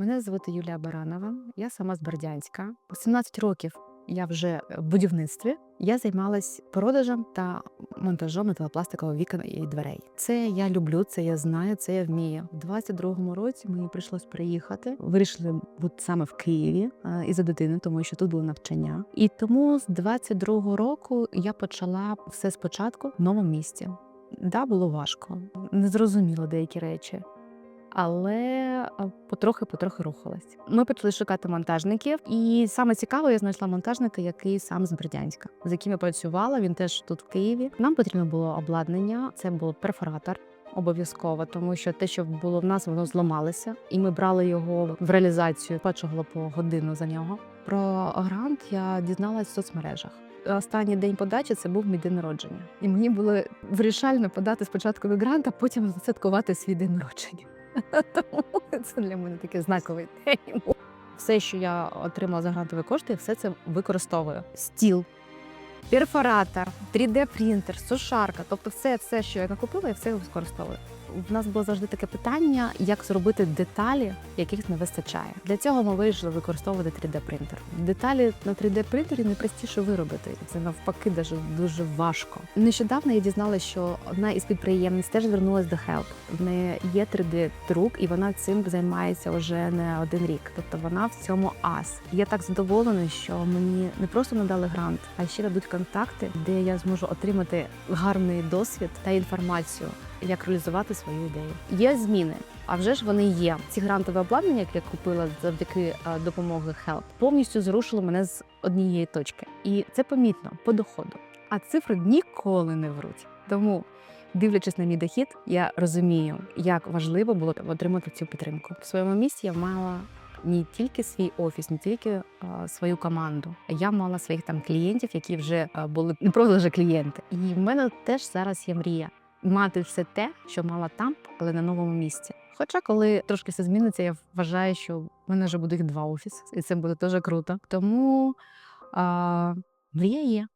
Мене звати Юлія Баранова. Я сама з Бердянська. 17 років я вже в будівництві. Я займалась продажем та монтажом металопластикових вікон і дверей. Це я люблю, це я знаю, це я вмію. У 22-му році мені прийшлось приїхати. Вирішили бути саме в Києві е, із за дитини, тому що тут було навчання. І тому з 22-го року я почала все спочатку в новому місті. Да, було важко, не зрозуміло деякі речі. Але е, потрохи-потрохи рухалась. Ми почали шукати монтажників, і саме цікаво, я знайшла монтажника, який сам з Бердянська, з яким я працювала. Він теж тут в Києві. Нам потрібно було обладнання. Це був перфоратор. Обов'язково, тому що те, що було в нас, воно зламалося, і ми брали його в реалізацію. Плачувало по годину за нього. Про грант я дізналась в соцмережах. Останній день подачі це був мій день народження, і мені було вирішально подати спочатку на грант, а потім засвяткувати свій день народження. Тому це для мене такий знаковий день. Все, що я отримала за грантові кошти, все це використовую. Стіл, перфоратор, 3D-принтер, сушарка. Тобто, все, все, що я накупила, я все використовую. В нас було завжди таке питання, як зробити деталі, яких не вистачає. Для цього ми вирішили використовувати 3D-принтер. Деталі на 3D-принтері найпростіше виробити. Це навпаки дуже, дуже важко. Нещодавно я дізналася, що одна із підприємниць теж звернулася до Help. В неї є 3D-друк, і вона цим займається вже не один рік. Тобто вона в цьому ас. Я так задоволена, що мені не просто надали грант, а ще дадуть контакти, де я зможу отримати гарний досвід та інформацію як реалізувати свою ідею. Є зміни, а вже ж вони є. Ці грантові обладнання, які я купила завдяки е, допомоги Help, повністю зрушило мене з однієї точки. І це помітно по доходу. А цифри ніколи не вруть. Тому. Дивлячись на мій дохід, я розумію, як важливо було отримати цю підтримку. В своєму місті я мала не тільки свій офіс, не тільки е, свою команду. Я мала своїх там клієнтів, які вже е, були не просто вже клієнти. І в мене теж зараз є мрія мати все те, що мала там, але на новому місці. Хоча, коли трошки все зміниться, я вважаю, що в мене вже буде їх два офіси, і це буде дуже круто. Тому а, мрія є.